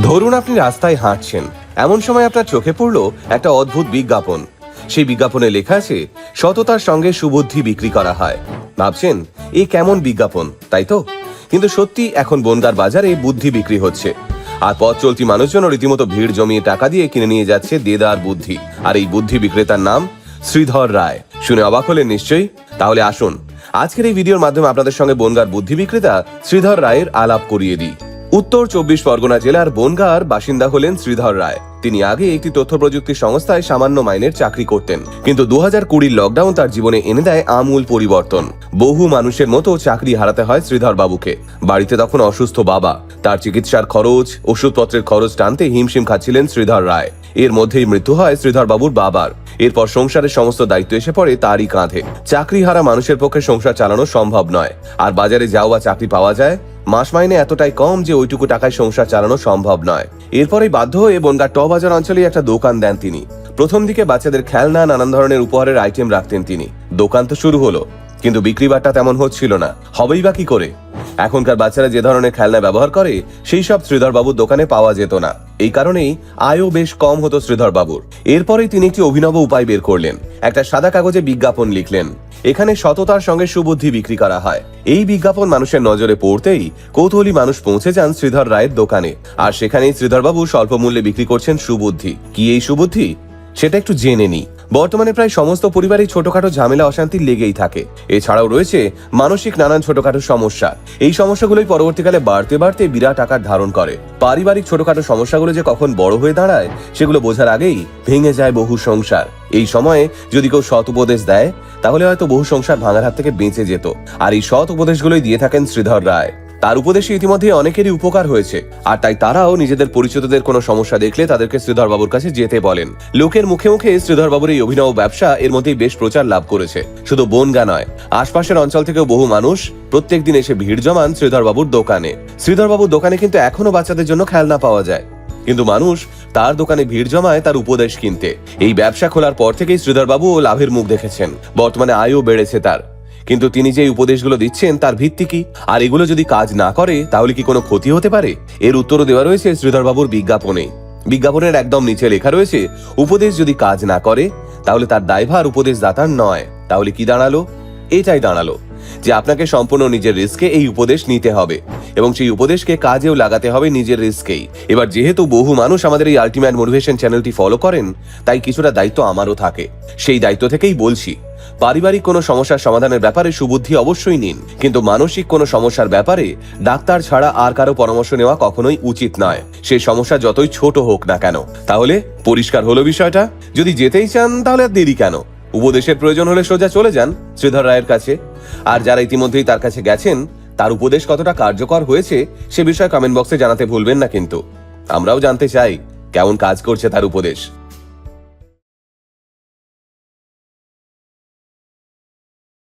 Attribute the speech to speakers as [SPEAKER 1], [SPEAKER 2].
[SPEAKER 1] ধরুন আপনি রাস্তায় হাঁটছেন। এমন সময় আপনার চোখে পড়ল একটা অদ্ভুত বিজ্ঞাপন। সেই বিজ্ঞাপনে লেখা আছে, সততার সঙ্গে সুবুদ্ধি বিক্রি করা হয়। ভাবছেন, এ কেমন বিজ্ঞাপন, তাই তো? কিন্তু সত্যি এখন বনগার বাজারে বুদ্ধি বিক্রি হচ্ছে। আর পথ চলতি মানুষজন রীতিমতো ভিড় জমিয়ে টাকা দিয়ে কিনে নিয়ে যাচ্ছে দেদার বুদ্ধি। আর এই বুদ্ধি বিক্রেতার নাম শ্রীধর রায়। শুনে অবাক হলেন নিশ্চয়ই? তাহলে আসুন, আজকের এই ভিডিওর মাধ্যমে আপনাদের সঙ্গে বনগার বুদ্ধি বিক্রেতা শ্রীধর রায়ের আলাপ করিয়ে দিই। উত্তর চব্বিশ পরগনা জেলার বনগাঁর বাসিন্দা হলেন শ্রীধর রায়। তিনি আগে একটি তথ্য প্রযুক্তি সংস্থায় সামান্য মাইনের চাকরি করতেন। কিন্তু দু হাজার লকডাউন তার জীবনে এনে দেয় আমূল পরিবর্তন। বহু মানুষের মতো চাকরি হারাতে হয় শ্রীধর বাবুকে। বাড়িতে তখন অসুস্থ বাবা। তার চিকিৎসার খরচ, ওষুধপত্রের খরচ টানতে হিমশিম খাচ্ছিলেন শ্রীধর রায়। এর মধ্যেই মৃত্যু হয় শ্রীধর বাবুর বাবার। এরপর সংসারের সমস্ত দায়িত্ব এসে পড়ে তারই কাঁধে। চাকরি হারা মানুষের পক্ষে সংসার চালানো সম্ভব নয়। আর বাজারে যাও বা চাকরি পাওয়া যায় মাস মাইনে এতটাই কম যে ওইটুকু টাকায় সংসার চালানো সম্ভব নয়। এরপরই বাধ্য হয়ে বনগাঁ ট বাজার অঞ্চলে একটা দোকান দেন তিনি। প্রথম দিকে বাচ্চাদের খেলনা, নানান ধরনের উপহারের আইটেম রাখতেন তিনি। দোকান তো শুরু হলো, কিন্তু বিক্রি বাট্টা তেমন হচ্ছিল না। হবেই বা কি করে? এখনকার বাচ্চারা যে ধরনের খেলনা ব্যবহার করে, সেই সব শ্রীধর বাবুর দোকানে পাওয়া যেত না। এই কারণেই আয়ও বেশ কম হতো শ্রীধর বাবুর এরপরেই তিনি একটি অভিনব উপায় বের করলেন। একটা সাদা কাগজে বিজ্ঞাপন লিখলেন। এখানে সততার সঙ্গে সুবুদ্ধি বিক্রি করা হয়। এই বিজ্ঞাপন মানুষের নজরে পড়তেই কৌতূহলী মানুষ পৌঁছে যান শ্রীধর রায়ের দোকানে। আর সেখানেই শ্রীধরবাবু স্বল্প মূল্যে বিক্রি করছেন সুবুদ্ধি। কি এই সুবুদ্ধি? সেটা একটু জেনে নি বর্তমানে প্রায় সমস্ত পরিবারেই ছোটখাটো ঝামেলা, অশান্তি লেগেই থাকে। এছাড়াও রয়েছে মানসিক নানান ছোটখাটো সমস্যা। এই সমস্যাগুলোই পরবর্তীকালে বাড়তে বাড়তে বিরাট আকার ধারণ করে। পারিবারিক ছোটখাটো সমস্যাগুলো যে কখন বড় হয়ে দাঁড়ায়, সেগুলো বোঝার আগেই ভেঙে যায় বহু সংসার। এই সময়ে যদি কেউ সৎ উপদেশ দেয়, তাহলে হয়তো বহু সংসার ভাঙার হাত থেকে বেঁচে যেত। আর এই সৎ উপদেশগুলোই দিয়ে থাকেন শ্রীধর রায়। তার উপদেশে ইতিমধ্যে অনেকেরই উপকার হয়েছে, আর তাই তারাও নিজেদের পরিচিতদের কোনো সমস্যা দেখলে তাদেরকে শ্রীধর বাবুর কাছে যেতে বলেন। লোকের মুখে মুখে শ্রীধর বাবুর এই অভিনব ব্যবসা এর মধ্যেই বেশ প্রচার লাভ করেছে। শুধু বনগা নয়, আশপাশের অঞ্চল থেকেও বহু মানুষ প্রত্যেক দিন এসে ভিড় জমান শ্রীধর বাবুর দোকানে। শ্রীধর বাবুর দোকানে কিন্তু এখনও বাচ্চাদের জন্য খেলনা পাওয়া যায়। কিন্তু মানুষ তার দোকানে ভিড় জমায় তার উপদেশ কিনতে। এই ব্যবসা খোলার পর থেকেই শ্রীধর বাবু ও লাভের মুখ দেখেছেন। বর্তমানে আয়ও বেড়েছে তার। কিন্তু তিনি যে উপদেশগুলো দিচ্ছেন, তার ভিত্তি কি? আর এগুলো যদি কাজ না করে, তাহলে কি কোনো ক্ষতি হতে পারে? এর উত্তরও দেওয়া রয়েছে শ্রীধরবাবুর বিজ্ঞাপনে। বিজ্ঞাপনের একদম নিচে লেখা রয়েছে, উপদেশ যদি কাজ না করে, তাহলে তার দায়ভার উপদেশ দাতার নয়। তাহলে কি দাঁড়াল? এটাই দাঁড়াল, যে আপনাকে সম্পূর্ণ নিজের রিস্কে এই উপদেশ নিতে হবে এবং সেই উপদেশকে কাজেও লাগাতে হবে নিজের রিস্কেই। এবার যেহেতু বহু মানুষ আমাদের এই আলটিমেট মোটিভেশন চ্যানেলটি ফলো করেন, তাই কিছুটা দায়িত্ব আমারও থাকে। সেই দায়িত্ব থেকেই বলছি। পারিবারিক কোনো সমস্যার সমাধানের ব্যাপারে সুবুদ্ধি অবশ্যই নিন। কিন্তু মানসিক কোনো সমস্যার ব্যাপারে ডাক্তার ছাড়া আর কারও পরামর্শ নেওয়া কখনোই উচিত নয়। সেই সমস্যা যতই ছোট হোক না কেন। তাহলে পরিষ্কার হলো বিষয়টা? যদি যেতেই চান, তাহলে আর দেরি কেন? উপদেশের প্রয়োজন হলে সোজা চলে যান, শ্রীধর রায়ের কাছে। আর যারা ইতিমধ্যেই তার কাছে গেছেন, তার উপদেশ কতটা কার্যকর হয়েছে, সে বিষয়ে কমেন্ট বক্সে জানাতে ভুলবেন না কিন্তু। আমরাও জানতে চাই, কেমন কাজ করছে তার উপদেশ।